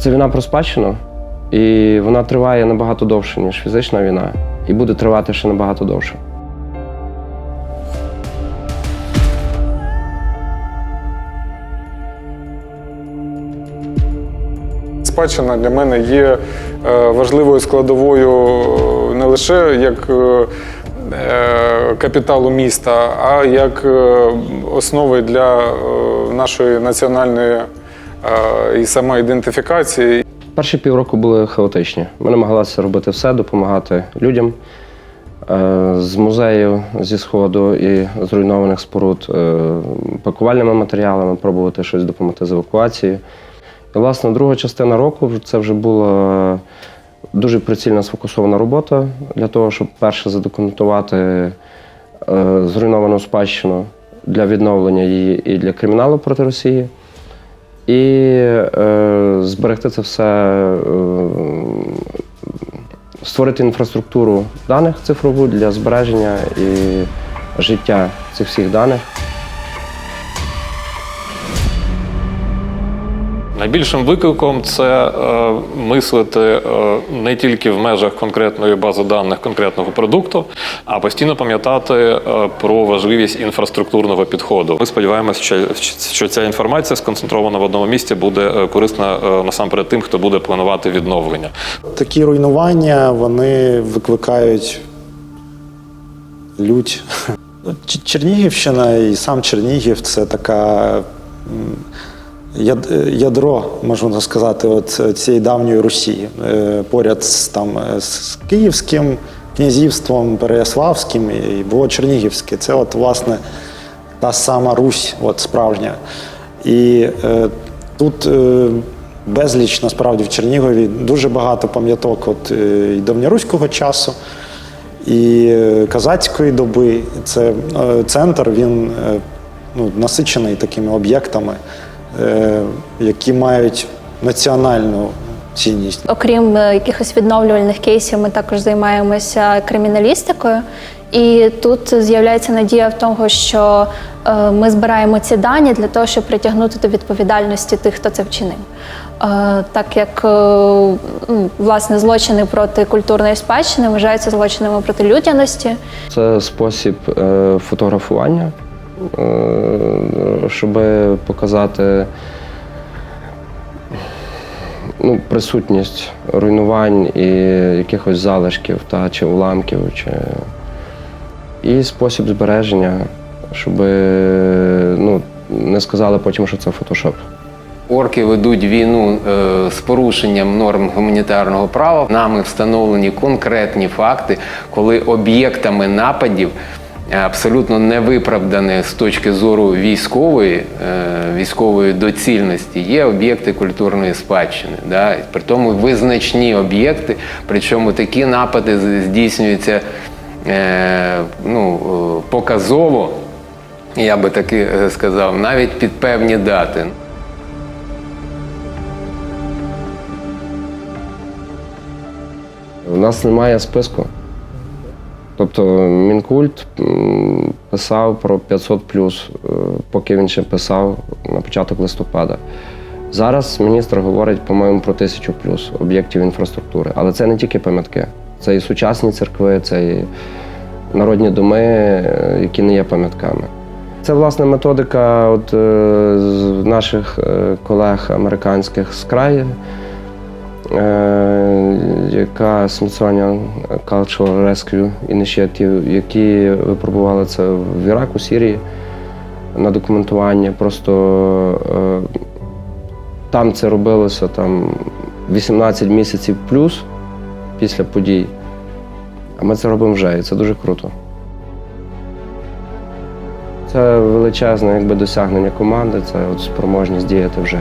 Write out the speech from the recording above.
Це війна про спадщину, і вона триває набагато довше, ніж фізична війна, і буде тривати ще набагато довше. Спадщина для мене є е, важливою складовою е, не лише як е, капіталу міста, а як основи для нашої національної і самоідентифікації. Перші півроку були хаотичні. Ми намагалися робити все, допомагати людям. Е, З музею зі сходу і зруйнованих споруд е, пакувальними матеріалами, пробувати щось допомогти з евакуацією. І, власне, друга частина року це вже була дуже прицільно сфокусована робота для того, щоб перше задокументувати е, зруйновану спадщину для відновлення її і для криміналу проти Росії. І е, зберегти це все, е, створити інфраструктуру даних цифрову для збереження і життя цих всіх даних. Найбільшим викликом це е, мислити е, не тільки в межах конкретної бази даних конкретного продукту, а постійно пам'ятати е, про важливість інфраструктурного підходу. Ми сподіваємося, що, ця інформація сконцентрована в одному місці буде корисна насамперед тим, хто буде планувати відновлення. Такі руйнування вони викликають лють. Чернігівщина і сам Чернігів це така ядро, можна сказати, от цієї давньої Русі. Е, Поряд з, там, е, з Київським князівством, Переяславським і було Чернігівське. Це от, власне, та сама Русь, от справжня. І е, тут е, безліч насправді в Чернігові дуже багато пам'яток от, е, і давньоруського часу, і е, казацької доби. Це центр, він ну, насичений такими об'єктами, які мають національну цінність. Окрім е, якихось відновлювальних кейсів, ми також займаємося криміналістикою. І тут з'являється надія в тому, що е, ми збираємо ці дані для того, щоб притягнути до відповідальності тих, хто це вчинив. Е, Так як е, ну, власне злочини проти культурної спадщини вважаються злочинами проти людяності. Це спосіб е, фотографування, е, щоб показати ну, присутність руйнувань і якихось залишків та, чи уламків, чи... і спосіб збереження, щоб ну, не сказали потім, що це фотошоп. Орки ведуть війну е, з порушенням норм гуманітарного права. Нами встановлені конкретні факти, коли об'єктами нападів е, абсолютно невиправдані з точки зору військової, е, військової доцільності є об'єкти культурної спадщини. Да? При тому визначні об'єкти, причому такі напади здійснюються е, ну, е, показово, я би таки е, сказав, навіть під певні дати. У нас немає списку. Тобто Мінкульт писав про 500 плюс, е, поки він ще писав на початок листопада. Зараз міністр говорить, по-моєму, про тисячу плюс об'єктів інфраструктури. Але це не тільки пам'ятки, це і сучасні церкви, це і народні доми, е, які не є пам'ятками. Це власне методика от, е, наших колег американських з краю, яка Smithsonian Cultural Rescue Initiative, які випробували це в Іраку, Сірії на документування. Просто е, там це робилося там 18 місяців плюс після подій. А ми це робимо вже, і це дуже круто. Це величезне якби, досягнення команди, це от спроможність діяти вже.